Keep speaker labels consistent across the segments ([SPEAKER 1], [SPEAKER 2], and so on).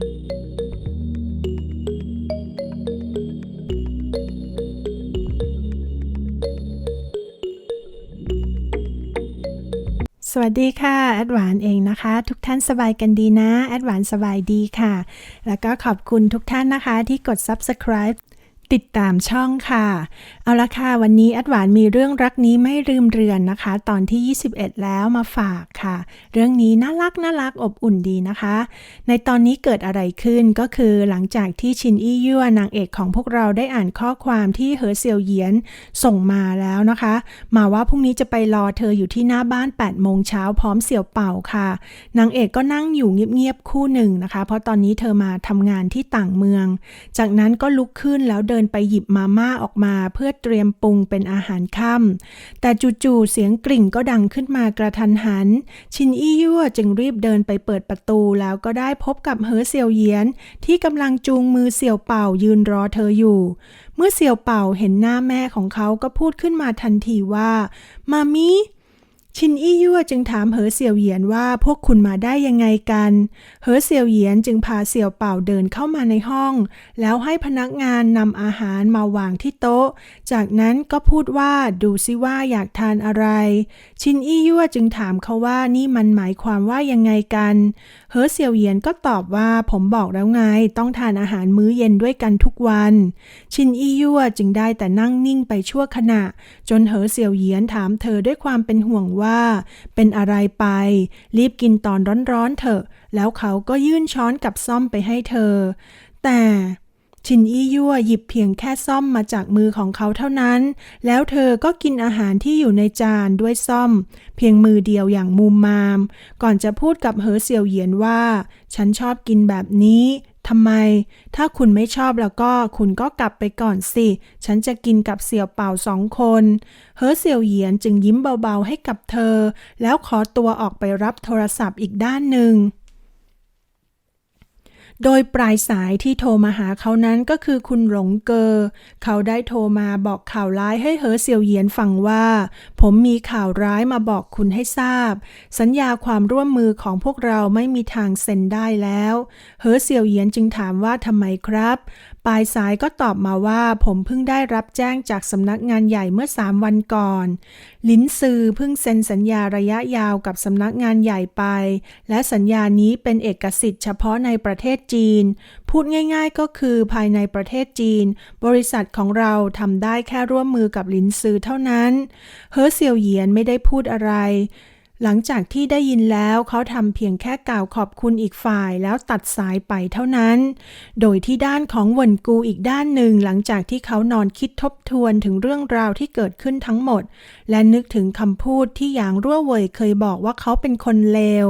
[SPEAKER 1] สวัสดีค่ะแอดหวานเองนะคะ ทุกท่านสบายกันดีนะแอดหวานสบายดีค่ะ แล้วก็ขอบคุณทุกท่านนะคะที่กด subscribe ติดตามช่องค่ะ เอาละค่ะ วันนี้แอดหวานมีเรื่องรักนี้ไม่ลืมเรือนนะคะ ตอนที่ 21 แล้วมาฝากค่ะ เรื่องนี้น่ารักน่ารักอบอุ่นดีนะคะ ในตอนนี้เกิดอะไรขึ้นก็คือหลังจากที่ชินอี้ยั่วนางเอกของพวกเราได้อ่านข้อความที่เหอเซียวเหยียนส่งมาแล้วนะคะ มาว่าพรุ่งนี้จะไปรอเธออยู่ที่หน้าบ้าน 8 โมงเช้าพร้อมเสี่ยวเป่าค่ะ นางเอกก็นั่งอยู่เงียบๆคู่หนึ่งนะคะ เพราะตอนนี้เธอมาทำงานที่ต่างเมือง จากนั้นก็ลุกขึ้นแล้วเดินไปหยิบมาม่าออกมาเพื่อเตรียมปรุงเป็นอาหารค่ำแต่จู่ๆเสียงกริ่งก็ดังขึ้นมากระทันหัน ชินอี้ยั่วจึงรีบเดินไปเปิดประตูแล้วก็ได้พบกับเหอเสี่ยวเยียน ที่กำลังจูงมือเสี่ยวเป่ายืนรอเธออยู่ เมื่อเสี่ยวเป่าเห็นหน้าแม่ของเขาก็พูดขึ้นมาทันทีว่า มามิ ชินอี้ยั่วจึงถามเหอเสี่ยวเหยียนว่าพวกคุณมาได้ยังไงกัน เหอเสี่ยวเหยียนจึงพาเสี่ยวเป่าเดินเข้ามาในห้อง แล้วให้พนักงานนำอาหารมาวางที่โต๊ะ จากนั้นก็พูดว่าดูซิว่าอยากทานอะไร ชินอี้ยั่วจึงถามเขาว่านี่มันหมายความว่ายังไงกัน เหอเสี่ยวเหยียนก็ตอบว่าผมบอกแล้วไงต้องทานอาหารมื้อเย็นด้วยกันทุกวัน ชินอี้ยั่วจึงได้แต่นั่งนิ่งไปชั่วขณะ จนเหอเสี่ยวเหยียนถามเธอด้วยความเป็นห่วงว่าเป็นอะไรไป รีบกินตอนร้อนๆเถอะ แล้วเขาก็ยื่นช้อนกับซ่อมไปให้เธอ แต่ชินอี้ยั่วหยิบเพียงแค่ซ่อมมาจากมือของเขาเท่านั้น แล้วเธอก็กินอาหารที่อยู่ในจานด้วยซ่อม เพียงมือเดียวอย่างมุมมาม ก่อนจะพูดกับเหอเสี่ยวเหยียนว่า ฉันชอบกินแบบนี้ ทำไม ถ้าคุณไม่ชอบแล้วก็คุณก็กลับไปก่อนสิ ฉันจะกินกับเสี่ยวเป่าสองคน เฮอเสี่ยวเหยียนจึงยิ้มเบาๆให้กับเธอ แล้วขอตัวออกไปรับโทรศัพท์อีกด้านหนึ่ง โดยปลายสายที่โทรมาหาเขานั้นก็คือคุณหลงเกอ เขาได้โทรมาบอกข่าวร้ายให้เหอเสี่ยวเหยียนฟังว่า ผมมีข่าวร้ายมาบอกคุณให้ทราบ สัญญาความร่วมมือของพวกเราไม่มีทางเซ็นได้แล้ว เหอเสี่ยวเหยียนจึงถามว่าทำไมครับ ปลายสายก็ตอบมาว่าผมเพิ่งได้รับแจ้งจากสำนักงานใหญ่เมื่อสามวันก่อน ลินซือเพิ่งเซ็นสัญญาระยะยาวกับสำนักงานใหญ่ไป และสัญญานี้เป็นเอกสิทธิ์เฉพาะในประเทศจีน พูดง่ายๆก็คือภายในประเทศจีน บริษัทของเราทำได้แค่ร่วมมือกับลินซือเท่านั้น เฮอเซียวเหยียนไม่ได้พูดอะไร หลังจากที่ได้ยินแล้วเขาทำเพียงแค่กล่าวขอบคุณอีกฝ่ายแล้วตัดสายไปเท่านั้น โดยที่ด้านของเวินกูอีกด้านหนึ่งหลังจากที่เขานอนคิดทบทวนถึงเรื่องราวที่เกิดขึ้นทั้งหมด และนึกถึงคำพูดที่หยางรั่วเว่ยเคยบอกว่าเขาเป็นคนเลว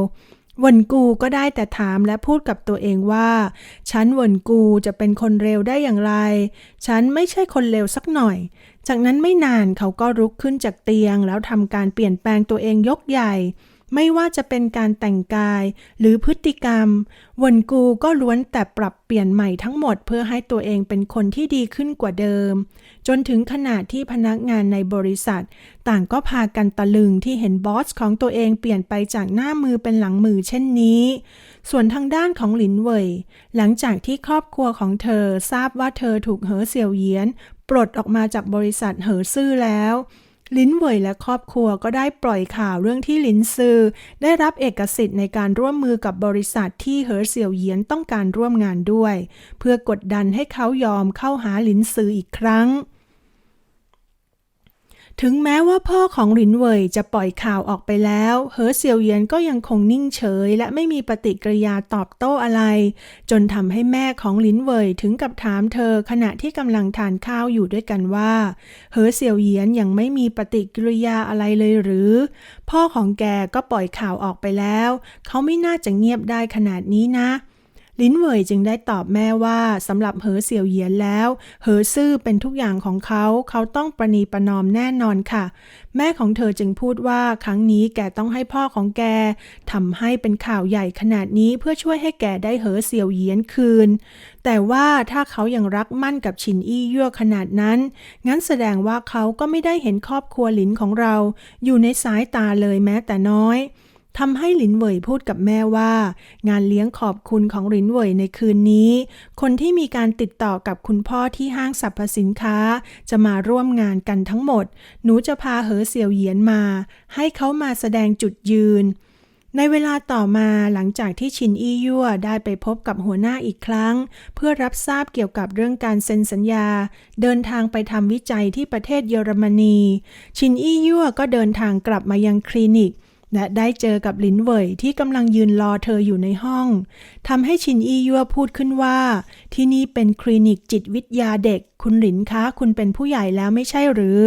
[SPEAKER 1] วนกูก็ได้แต่ถามและพูดกับตัวเองว่า ฉันวนกูจะเป็นคนเร็วได้อย่างไร ฉันไม่ใช่คนเร็วสักหน่อย จากนั้นไม่นานเขาก็ลุกขึ้นจากเตียงแล้วทำการเปลี่ยนแปลงตัวเองยกใหญ่ ไม่ว่าจะเป็นการแต่งกายหรือพฤติกรรม วนกูก็ล้วนแต่ปรับเปลี่ยนใหม่ทั้งหมดเพื่อให้ตัวเองเป็นคนที่ดีขึ้นกว่าเดิม จนถึงขนาดที่พนักงานในบริษัท ต่างก็พากันตะลึงที่เห็นบอสของตัวเองเปลี่ยนไปจากหน้ามือเป็นหลังมือเช่นนี้ ส่วนทางด้านของหลินเว่ยหลังจากที่ครอบครัวของเธอทราบว่าเธอถูกเหอเสี่ยวเยียนปลดออกมาจากบริษัทเหอซื่อแล้ว ลินเว่ยและครอบครัวก็ได้ปล่อยข่าวเรื่องที่ลินซือ ได้รับเอกสิทธิ์ในการร่วมมือกับบริษัทที่เหอเสี่ยวเหยียนต้องการร่วมงานด้วย เพื่อกดดันให้เขายอมเข้าหาลินซืออีกครั้ง ถึงแม้ว่าพ่อของหลินเว่ยจะปล่อยข่าวออกไปแล้วเหอเสี่ยวเยียนก็ยังคงนิ่งเฉย และไม่มีปฏิกิริยาตอบโต้อะไร จนทำให้แม่ของหลินเว่ยถึงกับถามเธอขณะที่กำลังทานข้าวอยู่ด้วยกันว่าเหอเสี่ยวเยียนยังไม่มีปฏิกิริยาอะไรเลยหรือ พ่อของแกก็ปล่อยข่าวออกไปแล้ว เขาไม่น่าจะเงียบได้ขนาดนี้นะ ลินเว่ยจึงได้ตอบแม่ว่าสำหรับเหอเสี่ยวเหยียนแล้ว เหอซื่อเป็นทุกอย่างของเขา เขาต้องประนีประนอมแน่นอนค่ะ แม่ของเธอจึงพูดว่าครั้งนี้แกต้องให้พ่อของแกทำให้เป็นข่าวใหญ่ขนาดนี้เพื่อช่วยให้แกได้เหอเสี่ยวเหยียนคืน แต่ว่าถ้าเขายังรักมั่นกับชินอี้ยั่วขนาดนั้น งั้นแสดงว่าเขาก็ไม่ได้เห็นครอบครัวหลินของเรา อยู่ในสายตาเลยแม้แต่น้อย ทำให้หลินเหวยพูดกับแม่ว่า งานเลี้ยงขอบคุณของหลินเหวยในคืนนี้ คนที่มีการติดต่อกับคุณพ่อที่ห้างสรรพสินค้า จะมาร่วมงานกันทั้งหมด หนูจะพาเหอเสี่ยวเหยียนมา ให้เขามาแสดงจุดยืนในเวลาต่อมาหลังจากที่ชินอี้ยั่วได้ไปพบกับหัวหน้าอีกครั้ง เพื่อรับทราบเกี่ยวกับเรื่องการเซ็นสัญญา เดินทางไปทำวิจัยที่ประเทศเยอรมนี ชินอี้ยั่วก็เดินทางกลับมายังคลินิก และได้เจอกับหลินเหวยที่กำลังยืนรอเธออยู่ในห้องทำให้ชินอี้ยั่วพูดขึ้นว่า ที่นี่เป็นคลินิกจิตวิทยาเด็ก คุณหลินคะ คุณเป็นผู้ใหญ่แล้วไม่ใช่หรือ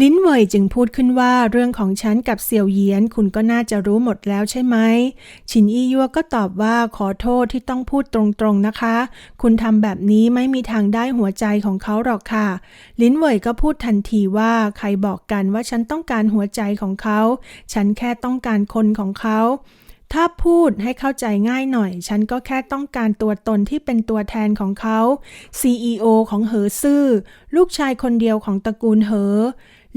[SPEAKER 1] ลิ้นเวยจึงพูดขึ้นว่าเรื่องของฉันกับเสี่ยวเหยียนคุณก็น่าจะรู้หมดแล้วใช่ไหมชินอี้ยัวก็ตอบว่าขอโทษที่ต้องพูดตรงๆนะคะ คุณทำแบบนี้ไม่มีทางได้หัวใจของเขาหรอกค่ะ ลิ้นเวยก็พูดทันทีว่าใครบอกกันว่าฉันต้องการหัวใจของเขา ฉันแค่ต้องการคนของเขาถ้าพูดให้เข้าใจง่ายหน่อย ฉันก็แค่ต้องการตัวตนที่เป็นตัวแทนของเขา CEO ของเหอซื่อ ลูกชายคนเดียวของตระกูลเหอ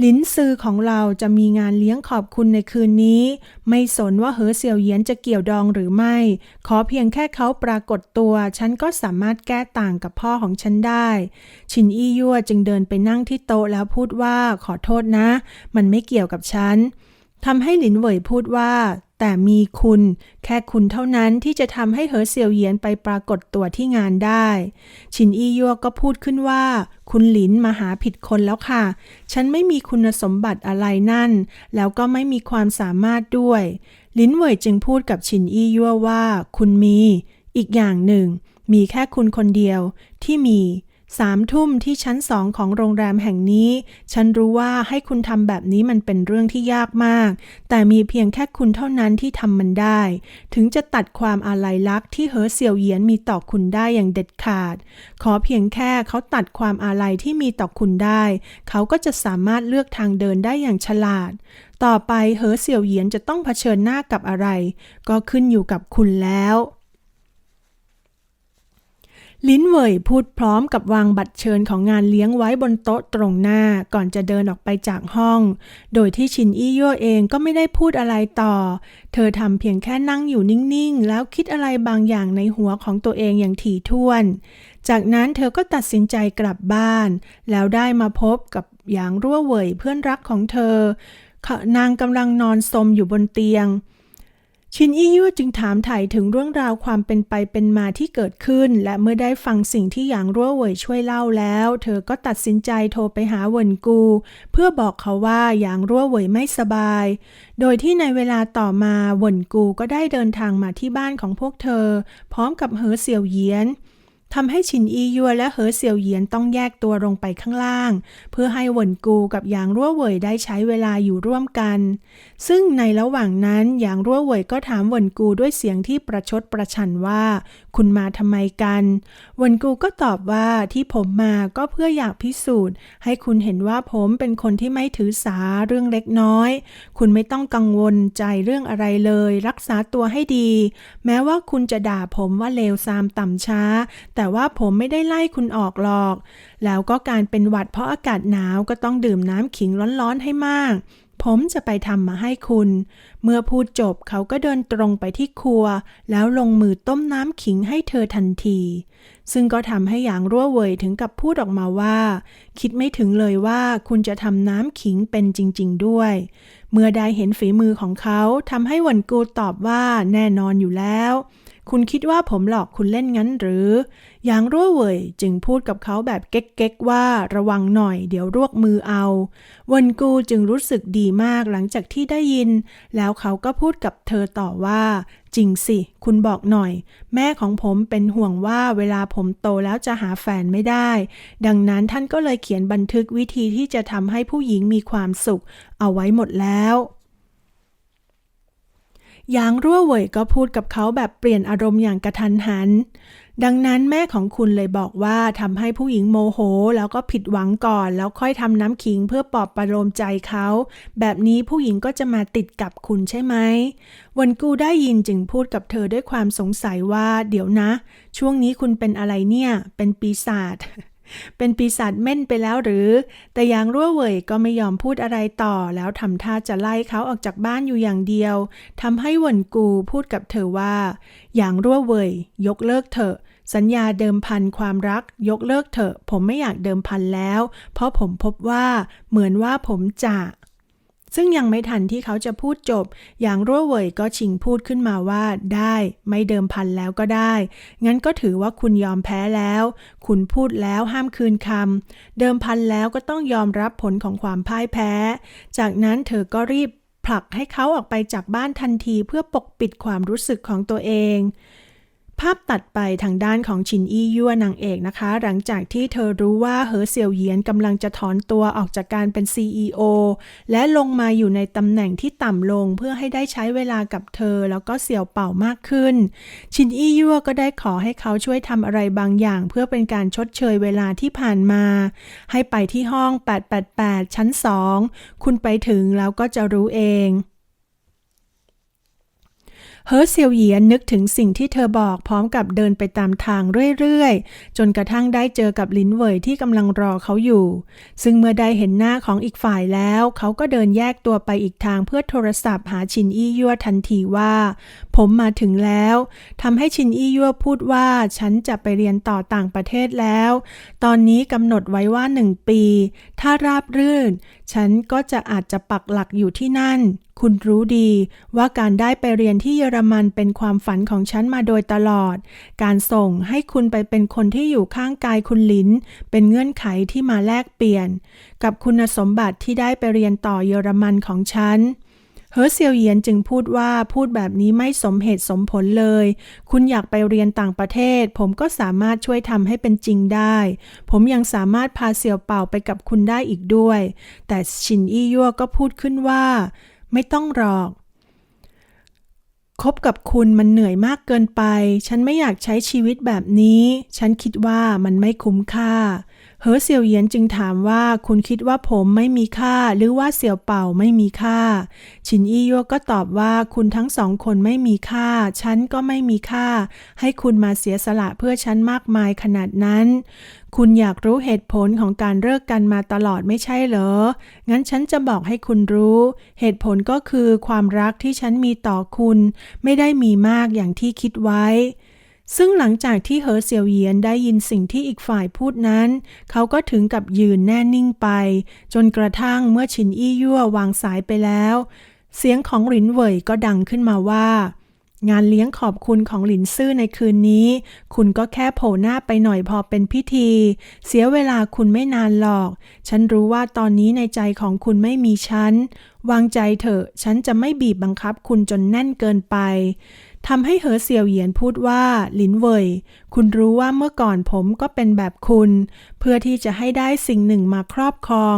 [SPEAKER 1] ลิ้นซือของเราจะมีงานเลี้ยงขอบคุณในคืนนี้ ไม่สนว่าเหอเสี่ยวเหยียนจะเกี่ยวดองหรือไม่ ขอเพียงแค่เขาปรากฏตัว ฉันก็สามารถแก้ต่างกับพ่อของฉันได้ ชินอี้ยั่วจึงเดินไปนั่งที่โต๊ะแล้วพูดว่าขอโทษนะ มันไม่เกี่ยวกับฉัน ทำให้หลินเหวยพูดว่า แต่มีคุณ แค่คุณเท่านั้นที่จะทำให้เหอเสี่ยวเหยียนไปปรากฏตัวที่งานได้ ชินอี้ยัวก็พูดขึ้นว่า คุณหลินมาหาผิดคนแล้วค่ะ ฉันไม่มีคุณสมบัติอะไรนั่น แล้วก็ไม่มีความสามารถด้วย หลินเหวยจึงพูดกับชินอี้ยัวว่า คุณมี อีกอย่างหนึ่ง มีแค่คุณคนเดียวที่มี สามทุ่มที่ชั้นสองของโรงแรมแห่งนี้ ฉันรู้ว่าให้คุณทำแบบนี้มันเป็นเรื่องที่ยากมาก แต่มีเพียงแค่คุณเท่านั้นที่ทำมันได้ ถึงจะตัดความอาลัยลักษ์ที่เหอเสี่ยวเหยียนมีต่อคุณได้อย่างเด็ดขาด ขอเพียงแค่เขาตัดความอาลัยที่มีต่อคุณได้ เขาก็จะสามารถเลือกทางเดินได้อย่างฉลาด ต่อไปเหอเสี่ยวเหยียนจะต้องเผชิญหน้ากับอะไร ก็ขึ้นอยู่กับคุณแล้ว ลิ้นเวยพูดพร้อมกับวางบัตรเชิญของงานเลี้ยงไว้บนโต๊ะตรงหน้าก่อนจะเดินออกไปจากห้อง โดยที่ชินอี้ยั่วเองก็ไม่ได้พูดอะไรต่อ เธอทำเพียงแค่นั่งอยู่นิ่งๆ แล้วคิดอะไรบางอย่างในหัวของตัวเองอย่างถี่ถ้วน จากนั้นเธอก็ตัดสินใจกลับบ้าน แล้วได้มาพบกับหยางรั่วเวยเพื่อนรักของเธอนางกำลังนอนสมอยู่บนเตียง ชินอี้ยั่วจึงถามถ่ายถึงเรื่องราวความเป็นไปเป็นมาที่เกิดขึ้น และเมื่อได้ฟังสิ่งที่หยางรั่วเหวยช่วยเล่าแล้ว เธอก็ตัดสินใจโทรไปหาเหวินกู เพื่อบอกเขาว่าหยางรั่วเหวยไม่สบาย โดยที่ในเวลาต่อมาเหวินกูก็ได้เดินทางมาที่บ้านของพวกเธอ พร้อมกับเหอเสี่ยวเหยียน ทำให้ชินอียัวและเหอเสี่ยวเหยียนต้องแยกตัวลงไปข้างล่าง เพื่อให้หวนกูกับหยางรั่วเหวยได้ใช้เวลาอยู่ร่วมกัน ซึ่งในระหว่างนั้นหยางรั่วเหวยก็ถามหวนกูด้วยเสียงที่ประชดประชันว่า คุณมาทำไมกันหวนกูก็ตอบว่าที่ผมมาก็เพื่ออยากพิสูจน์ ให้คุณเห็นว่าผมเป็นคนที่ไม่ถือสาเรื่องเล็กน้อย คุณไม่ต้องกังวลใจเรื่องอะไรเลย รักษาตัวให้ดี แม้ว่าคุณจะด่าผมว่าเลวซามต่ำช้าแต่ว่าผมไม่ได้ไล่คุณออกหรอก แล้วก็การเป็นหวัดเพราะอากาศหนาวก็ต้องดื่มน้ำขิงร้อนๆให้มาก ผมจะไปทำมาให้คุณ เมื่อพูดจบเขาก็เดินตรงไปที่ครัว แล้วลงมือต้มน้ำขิงให้เธอทันที ซึ่งก็ทำให้หยางรั่วเวยถึงกับพูดออกมาว่า คิดไม่ถึงเลยว่าคุณจะทำน้ำขิงเป็นจริง ๆ ด้วย เมื่อได้เห็นฝีมือของเขาทำให้หวันกูตอบว่าแน่นอนอยู่แล้ว คุณคิดว่าผมหลอกคุณเล่นงั้นหรือ หยางรั่วเว่ยจึงพูดกับเขาแบบเก๊กๆว่าระวังหน่อยเดี๋ยวรวกมือเอา วนกูจึงรู้สึกดีมากหลังจากที่ได้ยิน แล้วเขาก็พูดกับเธอต่อว่า จริงสิ คุณบอกหน่อย แม่ของผมเป็นห่วงว่าเวลาผมโตแล้วจะหาแฟนไม่ได้ ดังนั้นท่านก็เลยเขียนบันทึกวิธีที่จะทำให้ผู้หญิงมีความสุข เอาไว้หมดแล้ว ยางรั่วเหวยก็พูดกับเขาแบบเปลี่ยนอารมณ์อย่างกระทันหัน ดังนั้นแม่ของคุณเลยบอกว่าทำให้ผู้หญิงโมโห แล้วก็ผิดหวังก่อน แล้วค่อยทำน้ำขิงเพื่อปลอบประโลมใจเขา แบบนี้ผู้หญิงก็จะมาติดกับคุณใช่ไหมวันกูได้ยินจึงพูดกับเธอด้วยความสงสัยว่า เดี๋ยวนะ ช่วงนี้คุณเป็นอะไรเนี่ย เป็นปีศาจ เป็นปีศาจเม่นไปแล้วหรือ แต่ยางรั่วเหวยก็ไม่ยอมพูดอะไรต่อ แล้วทำท่าจะไล่เขาออกจากบ้านอยู่อย่างเดียวทำให้หวนกูพูดกับเธอว่าอยางรั่วเหวยยกเลิกเถอะ สัญญาเดิมพันความรัก ยกเลิกเถอะ ผมไม่อยากเดิมพันแล้ว เพราะผมพบว่าเหมือนว่าผมจะ ซึ่งยังไม่ทันที่เขาจะพูดจบ อย่างรั่วเหวยก็ชิงพูดขึ้นมาว่าได้ ไม่เดิมพันแล้วก็ได้ งั้นก็ถือว่าคุณยอมแพ้แล้ว คุณพูดแล้วห้ามคืนคำ เดิมพันแล้วก็ต้องยอมรับผลของความพ่ายแพ้ จากนั้นเธอก็รีบผลักให้เขาออกไปจากบ้านทันทีเพื่อปกปิดความรู้สึกของตัวเอง ภาพตัดไปทางด้านของชินอี้ยั่วนางเอกนะคะ หลังจากที่เธอรู้ว่าเหอเสี่ยวเหยียนกำลังจะถอนตัวออกจากการเป็น CEO และลงมาอยู่ในตำแหน่งที่ต่ำลงเพื่อให้ได้ใช้เวลากับเธอแล้วก็เสี่ยวเป่ามากขึ้น ชินอี้ยั่วก็ได้ขอให้เขาช่วยทำอะไรบางอย่าง เพื่อเป็นการชดเชยเวลาที่ผ่านมา ให้ไปที่ห้อง 888 ชั้น 2 คุณไปถึงแล้วก็จะรู้เอง เฮอเซียวเหยียนนึกถึงสิ่งที่เธอบอกพร้อมกับเดินไปตามทางเรื่อยๆ จนกระทั่งได้เจอกับลินเวยที่กำลังรอเขาอยู่ ซึ่งเมื่อได้เห็นหน้าของอีกฝ่ายแล้ว เขาก็เดินแยกตัวไปอีกทางเพื่อโทรศัพท์หาชินอี้ยั่วทันทีว่า ผมมาถึงแล้วทำให้ชินอี้ยั่วพูดว่าฉันจะไปเรียนต่อต่างประเทศแล้ว ตอนนี้กำหนดไว้ว่าหนึ่งปี ถ้าราบรื่น ฉันก็จะอาจจะปักหลักอยู่ที่นั่น คุณรู้ดีว่าการได้ไปเรียนที่เยอรมันเป็นความฝันของฉันมาโดยตลอด การส่งให้คุณไปเป็นคนที่อยู่ข้างกายคุณลินเป็นเงื่อนไขที่มาแลกเปลี่ยน กับคุณสมบัติที่ได้ไปเรียนต่อเยอรมันของฉันเฮอร์เซียวเยียนจึงพูดว่าพูดแบบนี้ไม่สมเหตุสมผลเลย คุณอยากไปเรียนต่างประเทศ ผมก็สามารถช่วยทำให้เป็นจริงได้ ผมยังสามารถพาเสี่ยวเป่าไปกับคุณได้อีกด้วย แต่ชินอี้ยั่วก็พูดขึ้นว่า ไม่ต้องหรอกคบกับคุณมันเหนื่อยมากเกินไป ฉันไม่อยากใช้ชีวิตแบบนี้ ฉันคิดว่ามันไม่คุ้มค่า เฮอเสี่ยวเยียนจึงถามว่าคุณคิดว่าผมไม่มีค่า หรือว่าเสี่ยวเป่าไม่มีค่า ชินอี้ยั่วก็ตอบว่าคุณทั้งสองคนไม่มีค่า ฉันก็ไม่มีค่า ให้คุณมาเสียสละเพื่อฉันมากมายขนาดนั้น คุณอยากรู้เหตุผลของการเลิกกันมาตลอดไม่ใช่เหรอ งั้นฉันจะบอกให้คุณรู้ เหตุผลก็คือความรักที่ฉันมีต่อคุณ ไม่ได้มีมากอย่างที่คิดไว้ ซึ่งหลังจากที่เหอเสี่ยวเยียนได้ยินสิ่งที่อีกฝ่ายพูดนั้น เขาก็ถึงกับยืนแน่นิ่งไป จนกระทั่งเมื่อชินอี้ยั่ววางสายไปแล้ว เสียงของหลินเหวยก็ดังขึ้นมาว่า งานเลี้ยงขอบคุณของหลินซื่อในคืนนี้ คุณก็แค่โผล่หน้าไปหน่อยพอเป็นพิธี เสียเวลาคุณไม่นานหรอก ฉันรู้ว่าตอนนี้ในใจของคุณไม่มีฉัน วางใจเถอะ ฉันจะไม่บีบบังคับคุณจนแน่นเกินไป ทำให้เหอเสี่ยวเหยียนพูดว่าหลินเว่ย คุณรู้ว่าเมื่อก่อนผมก็เป็นแบบคุณ เพื่อที่จะให้ได้สิ่งหนึ่งมาครอบครอง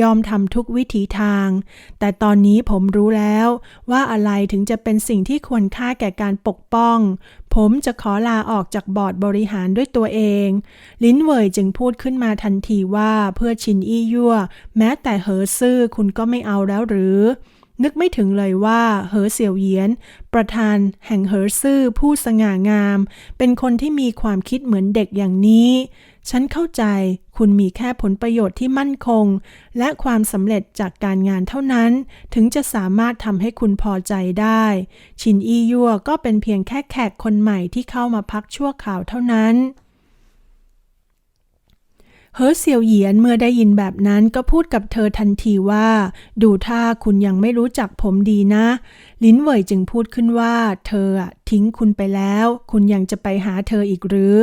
[SPEAKER 1] ยอมทำทุกวิถีทาง แต่ตอนนี้ผมรู้แล้ว ว่าอะไรถึงจะเป็นสิ่งที่ควรค่าแก่การปกป้อง ผมจะขอลาออกจากบอร์ดบริหารด้วยตัวเอง ลินเวยจึงพูดขึ้นมาทันทีว่าเพื่อชินอี้ยั่ว แม้แต่เหอซื่อคุณก็ไม่เอาแล้วหรือ นึกไม่ถึงเลยว่าเหอเสี่ยวเยียน ประธานแห่งเหอซื่อผู้สง่างาม เป็นคนที่มีความคิดเหมือนเด็กอย่างนี้ ฉันเข้าใจคุณมีแค่ผลประโยชน์ที่มั่นคง และความสำเร็จจากการงานเท่านั้น ถึงจะสามารถทำให้คุณพอใจได้ ชินอียัวก็เป็นเพียงแค่แขกคนใหม่ที่เข้ามาพักชั่วคราวเท่านั้น เฮอเซียวเหยียนเมื่อได้ยินแบบนั้นก็พูดกับเธอทันทีว่า ดูท่าคุณยังไม่รู้จักผมดีนะ ลิ้นเหวยจึงพูดขึ้นว่า เธอทิ้งคุณไปแล้ว คุณยังจะไปหาเธออีกหรือ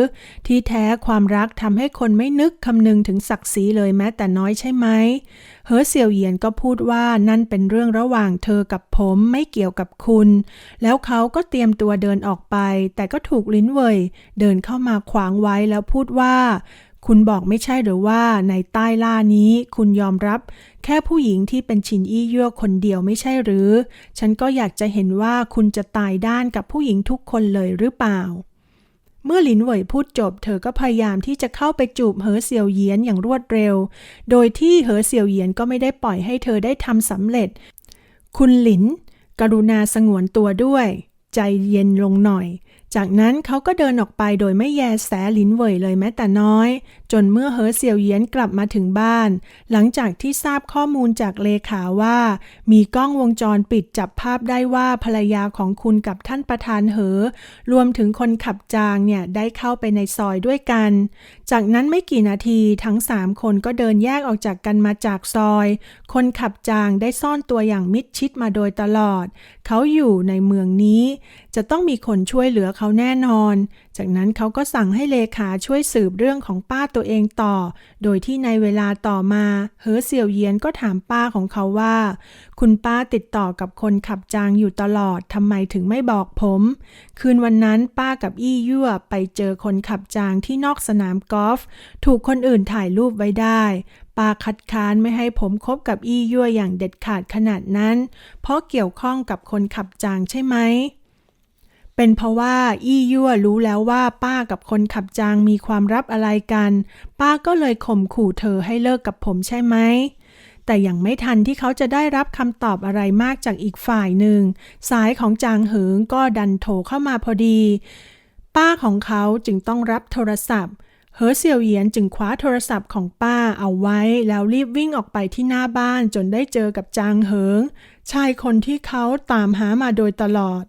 [SPEAKER 1] ที่แท้ความรักทำให้คนไม่นึกคำนึงถึงศักดิ์ศรีเลยแม้แต่น้อยใช่ไหมเฮอเซียวเหยียนก็พูดว่านั่นเป็นเรื่องระหว่างเธอกับผมไม่เกี่ยวกับคุณ แล้วเขาก็เตรียมตัวเดินออกไป แต่ก็ถูกลิ้นเว่ยเดินเข้ามาขวางไว้แล้วพูดว่า คุณบอกไม่ใช่หรือว่าในใต้ล่านี้คุณยอมรับ แค่ผู้หญิงที่เป็นชินอี้ยั่วคนเดียวไม่ใช่หรือ ฉันก็อยากจะเห็นว่าคุณจะตายด้านกับผู้หญิงทุกคนเลยหรือเปล่า เมื่อหลินเหวยพูดจบ เธอก็พยายามที่จะเข้าไปจูบเหอเซียวเยียนอย่างรวดเร็ว โดยที่เหอเซียวเยียนก็ไม่ได้ปล่อยให้เธอได้ทำสำเร็จ คุณหลิน กรุณาสงวนตัวด้วย ใจเย็นลงหน่อย จากนั้นเขาก็เดินออกไปโดยไม่แยแสลินเว่ยเลยแม้แต่น้อย จนเมื่อเหอเสี่ยวเยียนกลับมาถึงบ้าน หลังจากที่ทราบข้อมูลจากเลขาว่า มีกล้องวงจรปิดจับภาพได้ว่าภรรยาของคุณกับท่านประธานเหอ รวมถึงคนขับจางเนี่ยได้เข้าไปในซอยด้วยกัน จากนั้นไม่กี่นาทีทั้งสามคนก็เดินแยกออกจากกันมาจากซอย คนขับจางได้ซ่อนตัวอย่างมิดชิดมาโดยตลอด เขาอยู่ในเมืองนี้ จะต้องมีคนช่วยเหลือเขาแน่นอน จากนั้นเขาก็สั่งให้เลขาช่วยสืบเรื่องของป้าตัวเองต่อ โดยที่ในเวลาต่อมาเหอเสี่ยวเยียนก็ถามป้าของเขาว่า คุณป้าติดต่อกับคนขับจางอยู่ตลอดทำไมถึงไม่บอกผม คืนวันนั้นป้ากับอี้ยั่วไปเจอคนขับจางที่นอกสนามกอล์ฟถูกคนอื่นถ่ายรูปไว้ได้ป้าคัดค้านไม่ให้ผมคบกับอี้ยั่วอย่างเด็ดขาดขนาดนั้น เพราะเกี่ยวข้องกับคนขับจางใช่ไหม เป็นเพราะว่าอี้ยั่วรู้แล้วว่าป้ากับคนขับจางมีความลับอะไรกัน ป้าก็เลยข่มขู่เธอให้เลิกกับผมใช่ไหมแต่ยังไม่ทันที่เขาจะได้รับคำตอบอะไรมากจากอีกฝ่ายหนึ่ง สายของจางเหิงก็ดันโทรเข้ามาพอดี ป้าของเขาจึงต้องรับโทรศัพท์เหอเสี่ยวเหยียนจึงคว้าโทรศัพท์ของป้าเอาไว้ แล้วรีบวิ่งออกไปที่หน้าบ้านจนได้เจอกับจางเหิง ชายคนที่เขาตามหามาโดยตลอด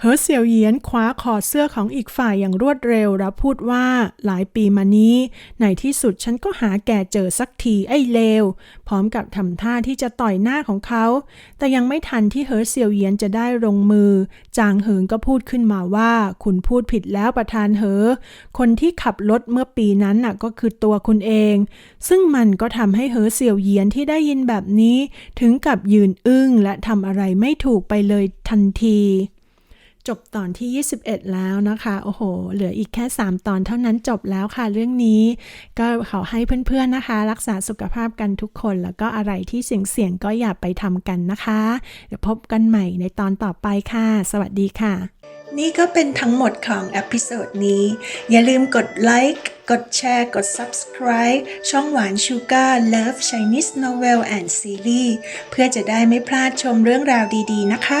[SPEAKER 1] เหอเสี่ยวเยียนคว้าคอเสื้อของอีกฝ่ายอย่างรวดเร็วแล้วพูดว่าหลายปีมานี้ ในที่สุดฉันก็หาแก่เจอสักทีไอ้เลว พร้อมกับทำท่าที่จะต่อยหน้าของเขา แต่ยังไม่ทันที่เหอเสี่ยวเยียนจะได้ลงมือ จางเหิงก็พูดขึ้นมาว่า คุณพูดผิดแล้วประธานเหอคนที่ขับรถเมื่อปีนั้นน่ะก็คือตัวคุณเอง ซึ่งมันก็ทำให้เหอเสี่ยวเยียนที่ได้ยินแบบนี้ ถึงกับยืนอึ้งและทำอะไรไม่ถูกไปเลยทันที จบตอนที่ 21 แล้วนะคะ โอ้โห เหลืออีกแค่ 3 ตอนเท่านั้นจบแล้วค่ะเรื่องนี้ ก็ขอให้เพื่อนๆนะคะ รักษาสุขภาพกันทุกคน แล้วก็อะไรที่เสี่ยงๆก็อย่าไปทำกันนะคะ เดี๋ยวพบกันใหม่ในตอนต่อไปค่ะ สวัสดีค่ะ นี่ก็เป็นทั้งหมดของอพิโซดนี้ อย่าลืมกดไลค์กดแชร์ กด Subscribe ช่องหวานชูการ์ Love Chinese Novel and Series เพื่อจะได้ไม่พลาดชมเรื่องราวดีๆนะคะ